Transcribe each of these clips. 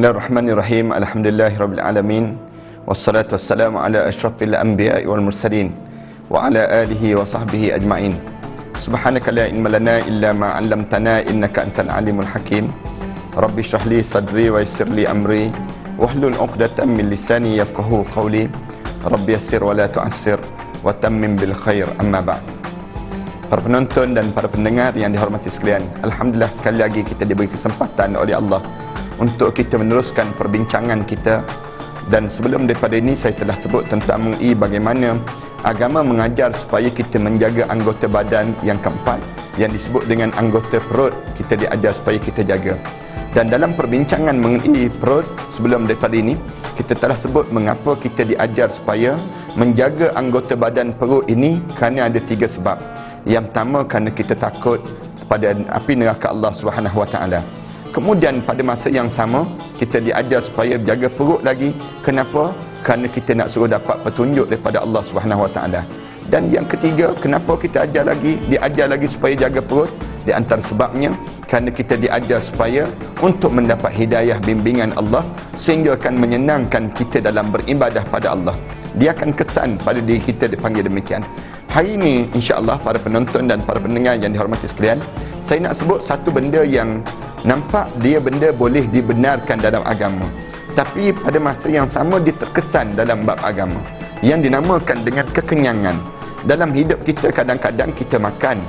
Bismillahirrahmanirrahim. Alhamdulillahirabbil Wassalatu wassalamu ala asyrafil anbiya'i wal mursalin wa ala alihi wa sahbihi ajma'in. Subhanaka la ilma lana illa ma 'allamtana innaka antal alimul hakim. Rabbi shrah li sadri wa yassir li amri wahlul 'uqdatam min lisani yafqahu qawli. Rabbi yassir wa la tu'assir wa tammim bil khair amma ba'd. Para penonton dan para pendengar yang dihormati sekalian, alhamdulillah sekali lagi kita diberi kesempatan oleh Allah untuk kita meneruskan perbincangan kita. Dan sebelum daripada ini saya telah sebut tentang mengenai bagaimana agama mengajar supaya kita menjaga anggota badan yang keempat yang disebut dengan anggota perut kita diajar supaya kita jaga. Dan dalam perbincangan mengenai perut sebelum daripada ini kita telah sebut mengapa kita diajar supaya menjaga anggota badan perut ini kerana ada tiga sebab. Yang pertama kerana kita takut pada api neraka Allah Subhanahu Wa Taala Kemudian pada masa yang sama kita diajar supaya jaga perut lagi. Kenapa? Kerana kita nak suruh dapat petunjuk daripada Allah Subhanahu Wa Taala. Dan yang ketiga, kenapa kita ajar lagi, diajar lagi supaya jaga perut? Di antara sebabnya kerana kita diajar supaya untuk mendapat hidayah bimbingan Allah sehingga akan menyenangkan kita dalam beribadah pada Allah. Dia akan kesan pada diri kita dipanggil demikian. Hari ini insya-Allah para penonton dan para pendengar yang dihormati sekalian, saya nak sebut satu benda yang nampak dia benda boleh dibenarkan dalam agama. Tapi pada masa yang sama dia terkesan dalam bab agama. Yang dinamakan dengan kekenyangan. Dalam hidup kita kadang-kadang kita makan.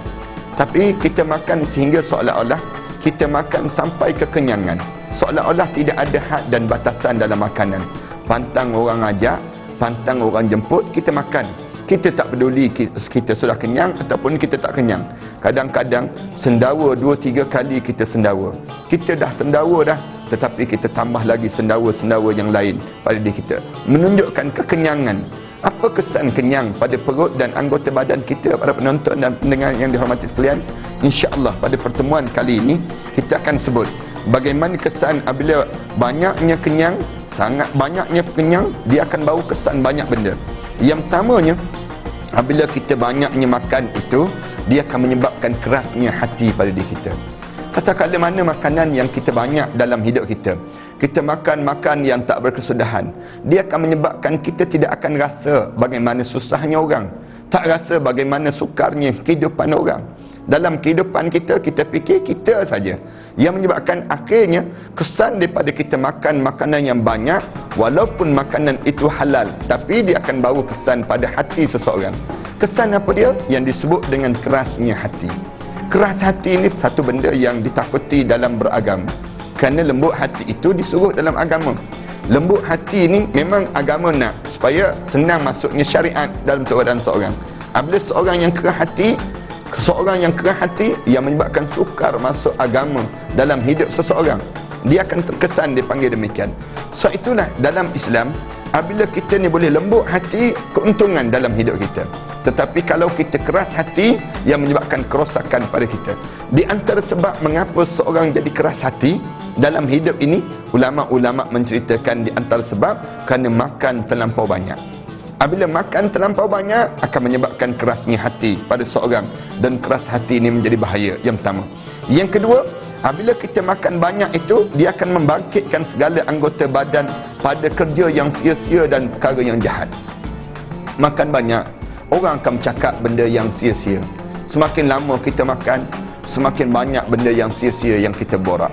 Tapi kita makan sehingga seolah-olah kita makan sampai kekenyangan. Seolah-olah tidak ada had dan batasan dalam makanan. Pantang orang ajak pantang orang jemput kita makan kita tak peduli kita sudah kenyang ataupun kita tak kenyang. Kadang-kadang sendawa dua tiga kali kita sendawa. Kita dah sendawa dah tetapi kita tambah lagi sendawa-sendawa yang lain pada diri kita. Menunjukkan kekenyangan. Apa kesan kenyang pada perut dan anggota badan kita para penonton dan pendengar yang dihormati sekalian? insya-Allah pada pertemuan kali ini kita akan sebut bagaimana kesan apabila banyaknya kenyang sangat banyaknya kenyang dia akan bau kesan banyak benda. Yang pertamanya Apabila kita banyaknya makan itu, dia akan menyebabkan kerasnya hati pada diri kita. Katakanlah mana makanan yang kita banyak dalam hidup kita. Kita makan makan yang tak berkesudahan. Dia akan menyebabkan kita tidak akan rasa bagaimana susahnya orang. Tak rasa bagaimana sukarnya kehidupan orang dalam kehidupan kita kita fikir kita saja. Yang menyebabkan akhirnya kesan daripada kita makan makanan yang banyak walaupun makanan itu halal tapi dia akan bawa kesan pada hati seseorang. Kesan apa dia? Yang disebut dengan kerasnya hati. Keras hati ini satu benda yang ditakuti dalam beragama. Kerana lembut hati itu disuruh dalam agama. Lembut hati ini memang agama nak supaya senang masuknya syariat dalam tubuh seorang. Apabila seorang yang keras hati seseorang yang keras hati yang menyebabkan sukar masuk agama dalam hidup seseorang dia akan terkesan dipanggil demikian. So itulah dalam Islam apabila kita ni boleh lembut hati keuntungan dalam hidup kita. Tetapi kalau kita keras hati yang menyebabkan kerosakan pada kita. Di antara sebab mengapa seorang jadi keras hati dalam hidup ini ulama-ulama menceritakan di antara sebab kerana makan terlampau banyak Apabila makan terlampau banyak akan menyebabkan kerasnya hati pada seorang dan keras hati ini menjadi bahaya yang pertama. Yang kedua, apabila kita makan banyak itu dia akan membangkitkan segala anggota badan pada kerja yang sia-sia dan perkara yang jahat. Makan banyak, orang akan bercakap benda yang sia-sia. Semakin lama kita makan, semakin banyak benda yang sia-sia yang kita borak.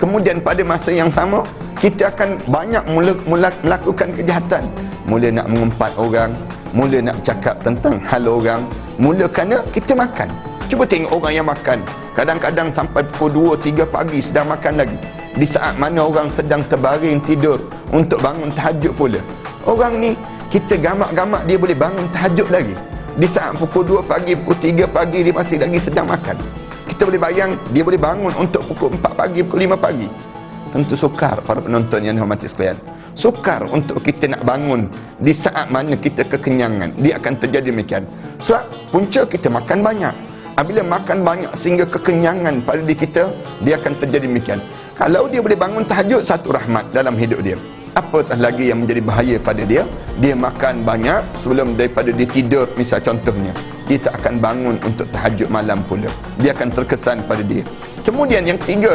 Kemudian pada masa yang sama, kita akan banyak mula, mula melakukan kejahatan. Mula nak mengumpat orang mula nak cakap tentang hal orang mula kerana kita makan. Cuba tengok orang yang makan. Kadang-kadang sampai pukul 2 3 pagi sedang makan lagi. Di saat mana orang sedang terbaring tidur untuk bangun tahajud pula. Orang ni kita gamak-gamak dia boleh bangun tahajud lagi. Di saat pukul 2 pagi pukul 3 pagi dia masih lagi sedang makan kita boleh bayang dia boleh bangun untuk pukul 4 pagi pukul 5 pagi. Tentu sukar para penonton yang dihormati sekalian. Sukar untuk kita nak bangun di saat mana kita kekenyangan. Dia akan terjadi demikian. Sebab punca kita makan banyak. Apabila makan banyak sehingga kekenyangan pada diri kita dia akan terjadi demikian. Kalau dia boleh bangun tahajud satu rahmat dalam hidup dia. Apatah lagi yang menjadi bahaya pada dia? Dia makan banyak sebelum daripada dia tidur misal contohnya dia tak akan bangun untuk tahajud malam pula dia akan terkesan pada dia kemudian yang ketiga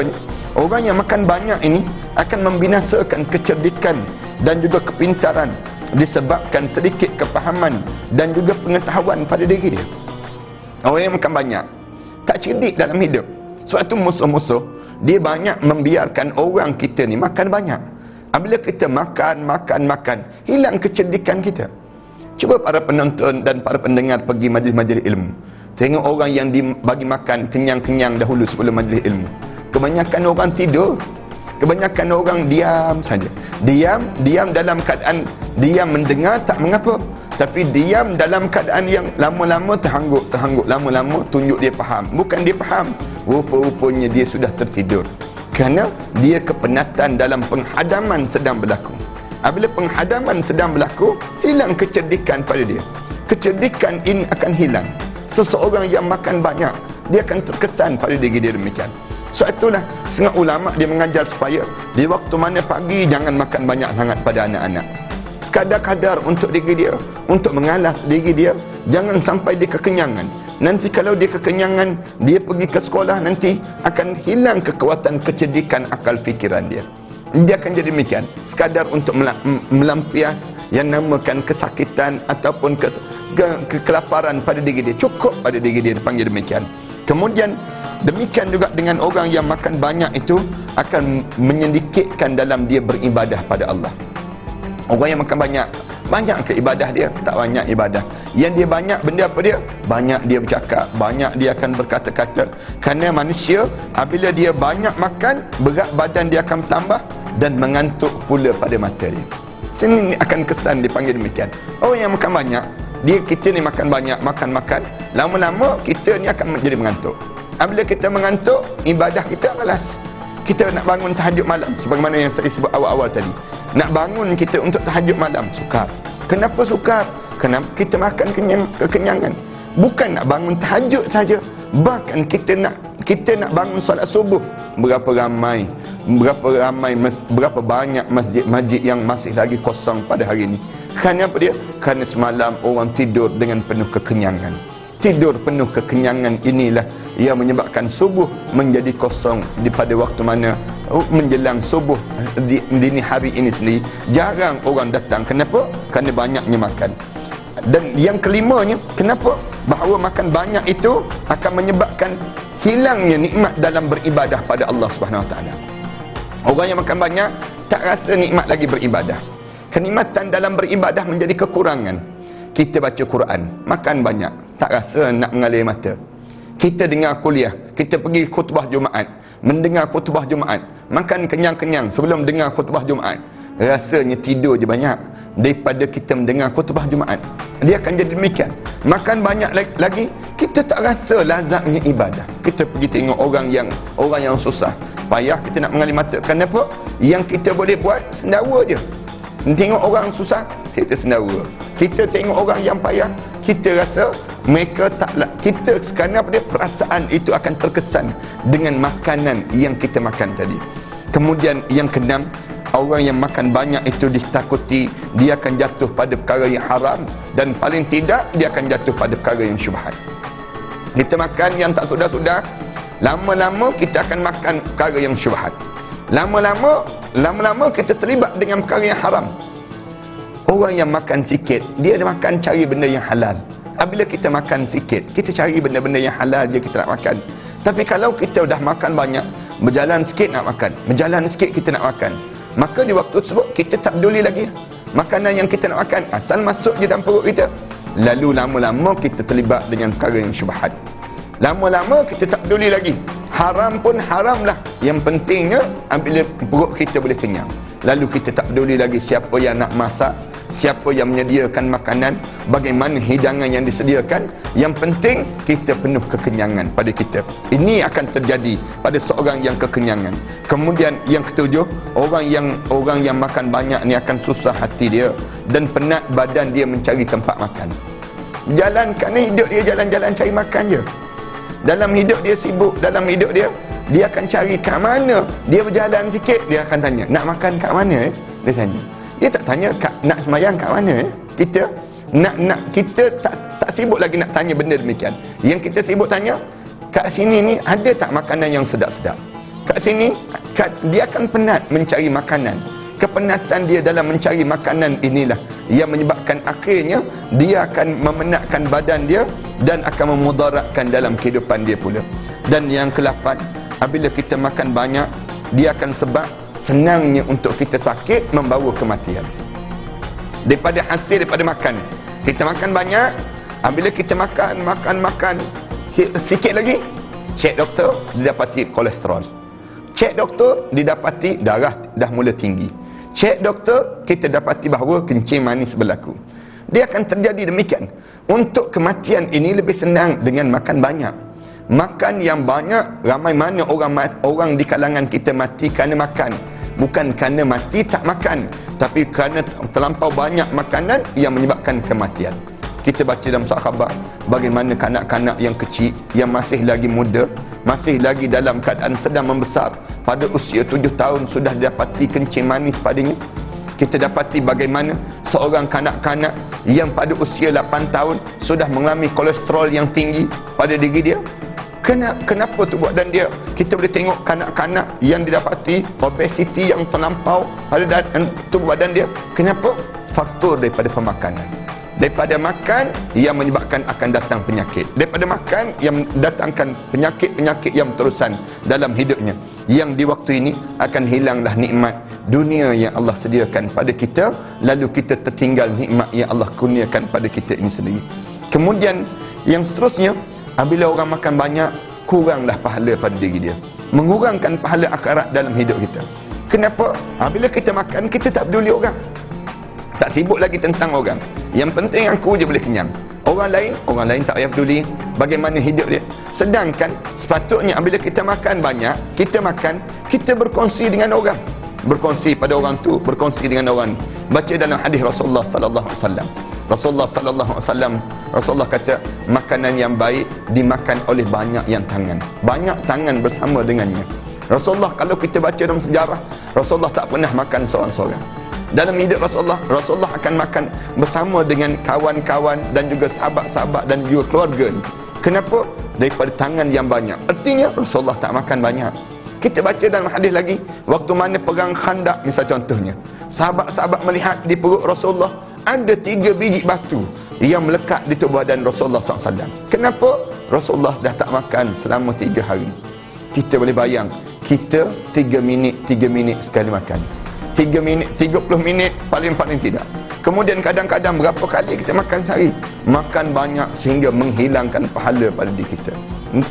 orang yang makan banyak ini akan membinasakan kecerdikan dan juga kepintaran disebabkan sedikit kepahaman dan juga pengetahuan pada diri dia. Orang yang makan banyak tak cerdik dalam hidup. Sebab itu musuh-musuh dia banyak membiarkan orang kita ni makan banyak. Apabila kita makan, makan, makan, hilang kecerdikan kita. Cuba para penonton dan para pendengar pergi majlis-majlis ilmu. Tengok orang yang dibagi makan kenyang-kenyang dahulu sebelum majlis ilmu. Kebanyakan orang tidur. Kebanyakan orang diam saja. Diam, diam dalam keadaan diam mendengar tak mengapa. Tapi diam dalam keadaan yang lama-lama terhangguk, terhangguk. Lama-lama tunjuk dia faham. Bukan dia faham. Rupa-rupanya dia sudah tertidur. Kerana dia kepenatan dalam penghadaman sedang berlaku. Apabila penghadaman sedang berlaku, hilang kecerdikan pada dia. Kecerdikan ini akan hilang. Seseorang yang makan banyak, dia akan terkesan pada diri dia demikian. Sebab itulah setengah ulama dia mengajar supaya di waktu mana pagi jangan makan banyak sangat pada anak-anak. Kadar-kadar untuk diri dia, untuk mengalas diri dia, jangan sampai dia kekenyangan. Nanti kalau dia kekenyangan, dia pergi ke sekolah nanti akan hilang kekuatan kecerdikan akal fikiran dia. Dia akan jadi demikian. Sekadar untuk melampias yang namakan kesakitan ataupun ke, ke, ke kelaparan pada diri dia. Cukup pada diri dia dipanggil demikian. Kemudian demikian juga dengan orang yang makan banyak itu akan menyedikitkan dalam dia beribadah pada Allah. Orang yang makan banyak, banyak ke ibadah dia? Tak banyak ibadah. Yang dia banyak benda apa dia? Banyak dia bercakap, banyak dia akan berkata-kata. Kerana manusia apabila dia banyak makan, berat badan dia akan tambah dan mengantuk pula pada mata dia. Sini akan kesan dipanggil demikian. Orang yang makan banyak, dia kita ni makan banyak, makan-makan, lama-lama kita ni akan menjadi mengantuk. Apabila kita mengantuk, ibadah kita malas. Kita nak bangun tahajud malam sebagaimana yang saya sebut awal-awal tadi. Nak bangun kita untuk tahajud malam sukar. Kenapa sukar? Kenapa kita makan kenyang, kekenyangan? Bukan nak bangun tahajud saja. Bahkan kita nak kita nak bangun solat subuh. Berapa ramai, berapa ramai, berapa banyak masjid-masjid yang masih lagi kosong pada hari ini. Kerana apa dia? Kerana semalam orang tidur dengan penuh kekenyangan. Tidur penuh kekenyangan inilah yang menyebabkan subuh menjadi kosong di pada waktu mana oh, menjelang subuh di dini hari ini sendiri jarang orang datang kenapa kerana banyaknya makan dan yang kelimanya kenapa bahawa makan banyak itu akan menyebabkan hilangnya nikmat dalam beribadah pada Allah Subhanahu Wa Taala orang yang makan banyak tak rasa nikmat lagi beribadah kenikmatan dalam beribadah menjadi kekurangan. Kita baca Quran, makan banyak, tak rasa nak mengalir mata. Kita dengar kuliah, kita pergi khutbah Jumaat, mendengar khutbah Jumaat, makan kenyang-kenyang sebelum dengar khutbah Jumaat. Rasanya tidur je banyak daripada kita mendengar khutbah Jumaat. Dia akan jadi demikian. Makan banyak lagi, kita tak rasa lazatnya ibadah. Kita pergi tengok orang yang orang yang susah, payah kita nak mengalir mata. Kenapa? Yang kita boleh buat sendawa je. Tengok orang susah, kita sendawa. Kita tengok orang yang payah, kita rasa mereka taklah. Kita sekarang apa dia, perasaan itu akan terkesan dengan makanan yang kita makan tadi. Kemudian yang keenam, orang yang makan banyak itu ditakuti dia akan jatuh pada perkara yang haram dan paling tidak dia akan jatuh pada perkara yang syubhat. Kita makan yang tak sudah-sudah, lama-lama kita akan makan perkara yang syubhat. Lama-lama, lama-lama kita terlibat dengan perkara yang haram. Orang yang makan sikit, dia makan cari benda yang halal. Apabila kita makan sikit, kita cari benda-benda yang halal je kita nak makan. Tapi kalau kita dah makan banyak, berjalan sikit nak makan, berjalan sikit kita nak makan. Maka di waktu tersebut, kita tak peduli lagi. Makanan yang kita nak makan, asal masuk je dalam perut kita. Lalu lama-lama kita terlibat dengan perkara yang syubhat. Lama-lama kita tak peduli lagi. Haram pun haram lah. Yang pentingnya apabila perut kita boleh kenyang. Lalu kita tak peduli lagi siapa yang nak masak, siapa yang menyediakan makanan, bagaimana hidangan yang disediakan. Yang penting kita penuh kekenyangan pada kita. Ini akan terjadi pada seorang yang kekenyangan. Kemudian yang ketujuh, orang yang orang yang makan banyak ni akan susah hati dia dan penat badan dia mencari tempat makan. Jalan kerana hidup dia jalan-jalan cari makan je. Dalam hidup dia sibuk, dalam hidup dia, dia akan cari kat mana. Dia berjalan sikit, dia akan tanya, nak makan kat mana eh? Dia tanya. Dia tak tanya kat, nak semayang kat mana eh? Kita nak nak kita tak, tak sibuk lagi nak tanya benda demikian. Yang kita sibuk tanya, kat sini ni ada tak makanan yang sedap-sedap? kat sini kat, dia akan penat mencari makanan kepenatan dia dalam mencari makanan inilah. Yang menyebabkan akhirnya dia akan memenatkan badan dia dan akan memudaratkan dalam kehidupan dia pula. Dan yang kelapan apabila kita makan banyak dia akan sebab senangnya untuk kita sakit membawa kematian. Daripada hasil daripada makan. Kita makan banyak apabila kita makan makan makan sikit lagi cek doktor didapati kolesterol. Cek doktor didapati darah dah mula tinggi Cek doktor, kita dapati bahawa kencing manis berlaku. Dia akan terjadi demikian. Untuk kematian ini lebih senang dengan makan banyak. Makan yang banyak, ramai mana orang orang di kalangan kita mati kerana makan. Bukan kerana mati tak makan. Tapi kerana terlampau banyak makanan yang menyebabkan kematian. Kita baca dalam sahabat bagaimana kanak-kanak yang kecil, yang masih lagi muda, masih lagi dalam keadaan sedang membesar pada usia tujuh tahun sudah dapati kencing manis padanya. Kita dapati bagaimana seorang kanak-kanak yang pada usia 8 tahun sudah mengalami kolesterol yang tinggi pada diri dia. Kenapa tu buat? Dan dia kita boleh tengok kanak-kanak yang didapati obesiti yang terlampau pada tubuh badan dia. Kenapa? Faktor daripada pemakanan daripada makan yang menyebabkan akan datang penyakit. Daripada makan yang datangkan penyakit-penyakit yang terusan dalam hidupnya. Yang di waktu ini akan hilanglah nikmat dunia yang Allah sediakan pada kita lalu kita tertinggal nikmat yang Allah kurniakan pada kita ini sendiri. Kemudian yang seterusnya apabila orang makan banyak kuranglah pahala pada diri dia. Mengurangkan pahala akhirat dalam hidup kita. Kenapa? Apabila kita makan kita tak peduli orang tak sibuk lagi tentang orang. Yang penting aku je boleh kenyang. Orang lain, orang lain tak payah peduli bagaimana hidup dia. Sedangkan sepatutnya bila kita makan banyak, kita makan, kita berkongsi dengan orang. Berkongsi pada orang tu, berkongsi dengan orang. Baca dalam hadis Rasulullah sallallahu alaihi wasallam. Rasulullah sallallahu alaihi wasallam Rasulullah kata makanan yang baik dimakan oleh banyak yang tangan. Banyak tangan bersama dengannya. Rasulullah kalau kita baca dalam sejarah, Rasulullah tak pernah makan seorang-seorang dalam hidup Rasulullah Rasulullah akan makan bersama dengan kawan-kawan dan juga sahabat-sahabat dan juga keluarga kenapa? daripada tangan yang banyak. Artinya Rasulullah tak makan banyak. Kita baca dalam hadis lagi waktu mana perang khandak misal contohnya. Sahabat-sahabat melihat di perut Rasulullah ada tiga biji batu yang melekat di tubuh badan Rasulullah SAW kenapa? Rasulullah dah tak makan selama tiga hari. Kita boleh bayang kita tiga minit tiga minit sekali makan 3 minit, 30 minit paling-paling tidak. Kemudian kadang-kadang berapa kali kita makan sehari? Makan banyak sehingga menghilangkan pahala pada diri kita.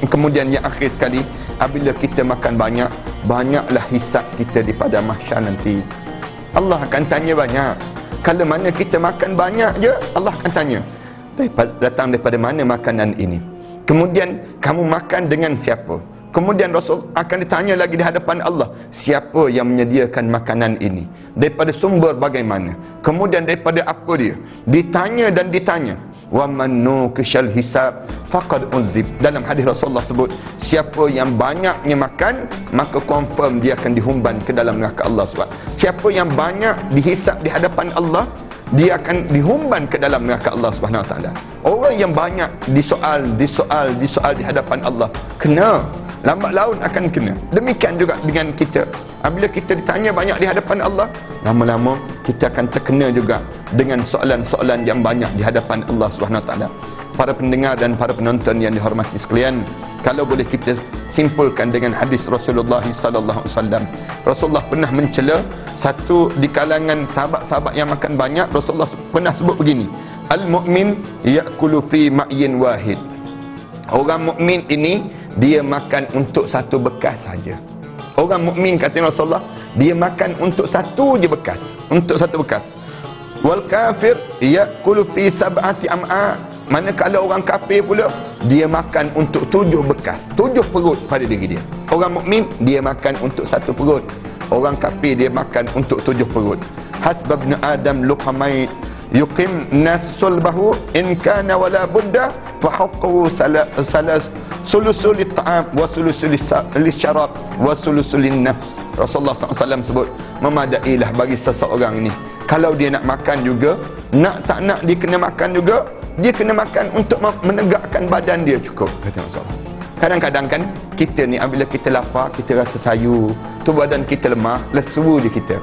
Kemudian yang akhir sekali, apabila kita makan banyak, banyaklah hisap kita di pada mahsyar nanti. Allah akan tanya banyak. Kalau mana kita makan banyak je, Allah akan tanya. Datang daripada mana makanan ini? Kemudian kamu makan dengan siapa? Kemudian Rasul akan ditanya lagi di hadapan Allah, siapa yang menyediakan makanan ini? Daripada sumber bagaimana? Kemudian daripada apa dia? Ditanya dan ditanya. Wa man nukishal hisab faqad unzib. Dalam hadis Rasulullah sebut, siapa yang banyaknya makan, maka confirm dia akan dihumban ke dalam neraka Allah SWT. Siapa yang banyak dihisap di hadapan Allah, dia akan dihumban ke dalam neraka Allah Subhanahu Wa Taala. Orang yang banyak disoal, disoal, disoal di hadapan Allah, kena lambat laun akan kena. Demikian juga dengan kita. Apabila kita ditanya banyak di hadapan Allah lama-lama kita akan terkena juga dengan soalan-soalan yang banyak di hadapan Allah SWT para pendengar dan para penonton yang dihormati sekalian kalau boleh kita simpulkan dengan hadis Rasulullah sallallahu alaihi wasallam. Rasulullah pernah mencela satu di kalangan sahabat-sahabat yang makan banyak. Rasulullah pernah sebut begini al mukmin ya'kulu fi ma'yin wahid. Orang mukmin ini dia makan untuk satu bekas saja. Orang mukmin kata Rasulullah, dia makan untuk satu je bekas, untuk satu bekas. Wal kafir yaqulu fi sab'ati am'a. Manakala orang kafir pula dia makan untuk tujuh bekas, tujuh perut pada diri dia. Orang mukmin dia makan untuk satu perut. Orang kafir dia makan untuk tujuh perut. Hasbab Adam luqamai yuqim nasulbahu in kana wala budda fa haqqu salas sulusul ta'am wa sulusul syarab wa sulusul nafs Rasulullah SAW sebut memadailah bagi seseorang ini. Kalau dia nak makan juga nak tak nak dia kena makan juga dia kena makan untuk menegakkan badan dia cukup. Kata Rasulullah. Kadang-kadang kan kita ni apabila kita lapar, kita rasa sayu, tu badan kita lemah, lesu di kita.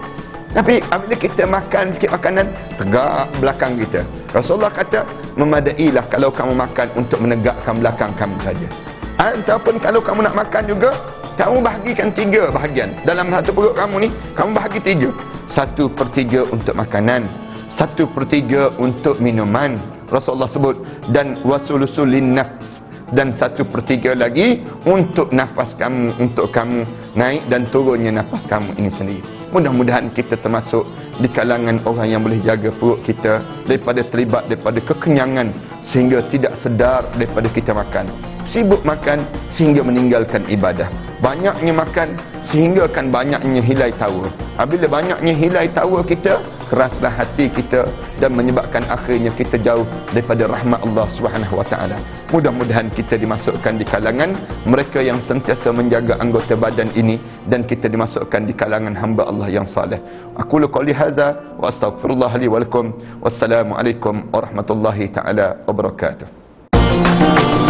Tapi apabila kita makan sikit makanan, tegak belakang kita. Rasulullah kata, memadailah kalau kamu makan untuk menegakkan belakang kamu saja. Ataupun kalau kamu nak makan juga, kamu bahagikan tiga bahagian. Dalam satu perut kamu ni, kamu bahagi tiga. Satu per tiga untuk makanan. Satu per tiga untuk minuman. Rasulullah sebut. Dan wasulusul linnafs dan satu per tiga lagi untuk nafas kamu, untuk kamu naik dan turunnya nafas kamu ini sendiri. Mudah-mudahan kita termasuk di kalangan orang yang boleh jaga perut kita daripada terlibat daripada kekenyangan sehingga tidak sedar daripada kita makan. Sibuk makan sehingga meninggalkan ibadah. Banyaknya makan sehingga akan banyaknya hilai tawa. Apabila banyaknya hilai tawa kita, keraslah hati kita dan menyebabkan akhirnya kita jauh daripada rahmat Allah Subhanahu wa taala. Mudah-mudahan kita dimasukkan di kalangan mereka yang sentiasa menjaga anggota badan ini dan kita dimasukkan di kalangan hamba Allah yang saleh. Aku qouli hadza wa astaghfirullah li wa lakum. Wassalamualaikum warahmatullahi taala wabarakatuh.